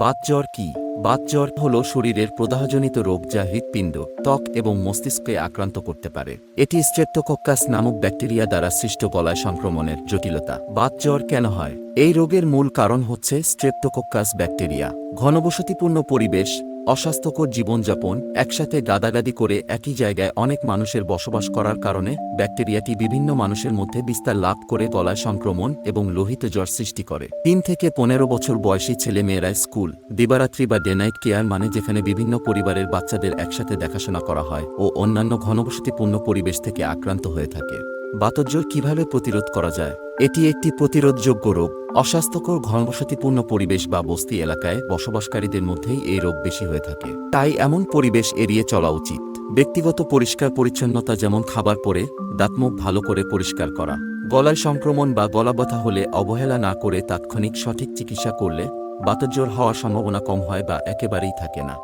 বাতজ্বর কি? বাতজ্বর হল শরীরের প্রদাহজনিত রোগ যা হৃৎপিণ্ড, ত্বক এবং মস্তিষ্ককে আক্রান্ত করতে পারে। এটি স্ট্রেপ্টোকক্কাস নামক ব্যাকটেরিয়া দ্বারা সৃষ্ট গলায় সংক্রমণের জটিলতা। বাতজ্বর কেন হয়? এই রোগের মূল কারণ হচ্ছে স্ট্রেপ্টোকক্কাস ব্যাকটেরিয়া। ঘনবসতিপূর্ণ পরিবেশ অস্বাস্থ্যকর জীবনযাপন একসাথে গাদাগাদি করে একই জায়গায় অনেক মানুষের বসবাস করার কারণে ব্যাকটেরিয়াটি বিভিন্ন মানুষের মধ্যে বিস্তার লাভ করে গলায় সংক্রমণ এবং লোহিত জ্বর সৃষ্টি করে। তিন থেকে পনেরো বছর বয়সী ছেলে মেয়েরা স্কুল, দিবারাত্রি বা ডে নাইট কেয়ার মানে যেখানে বিভিন্ন পরিবারের বাচ্চাদের একসাথে দেখাশোনা করা হয় ও অন্যান্য ঘনবসতিপূর্ণ পরিবেশ থেকে আক্রান্ত হয়ে থাকে। বাতজ্বর কীভাবে প্রতিরোধ করা যায়? এটি একটি প্রতিরোধযোগ্য রোগ। অস্বাস্থ্যকর, ঘনবসতিপূর্ণ পরিবেশ বা বস্তি এলাকায় বসবাসকারীদের মধ্যেই এই রোগ বেশি হয়ে থাকে। তাই এমন পরিবেশ এড়িয়ে চলা উচিত। ব্যক্তিগত পরিষ্কার পরিচ্ছন্নতা যেমন খাবার পরে, দাঁতমুখ ভালো করে পরিষ্কার করা, গলায় সংক্রমণ বা গলা ব্যথা হলে অবহেলা না করে তাৎক্ষণিক সঠিক চিকিৎসা করলে বাতজ্বর হওয়ার সম্ভাবনা কম হয় বা একেবারেই থাকে না।